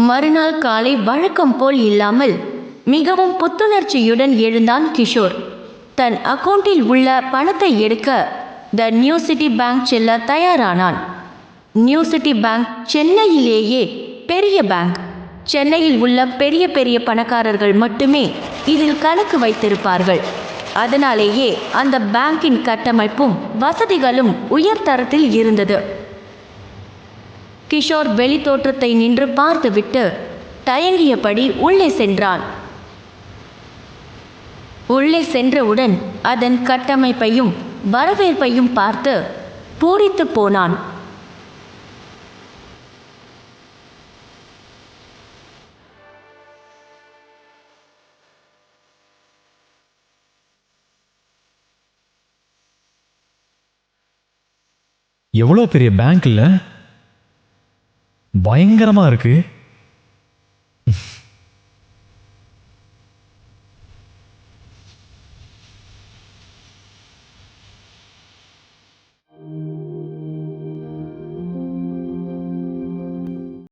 மறுநாள் காலை வழக்கம் போல் இல்லாமல் மிகவும் புத்துணர்ச்சியுடன் எழுந்தான் கிஷோர். தன் அக்கவுண்டில் உள்ள பணத்தை எடுக்க த நியூ சிட்டி பேங்க் செல்ல தயாரானான். நியூ சிட்டி பேங்க் சென்னையிலேயே பெரிய பேங்க். சென்னையில் உள்ள பெரிய பெரிய பணக்காரர்கள் மட்டுமே இதில் கணக்கு வைத்திருப்பார்கள். அதனாலேயே அந்த பேங்கின் கட்டமைப்பும் வசதிகளும் உயர்தரத்தில் இருந்தது. கிஷோர் வெளித்தோற்றத்தை நின்று பார்த்துவிட்டு தயங்கியபடி உள்ளே சென்றான். உள்ளே சென்றவுடன் அதன் கட்டமைப்பையும் வரவேற்பையும் பார்த்து பூரித்து போனான். எவ்வளோ பெரிய பேங்க் பயங்கரமாக இருக்குது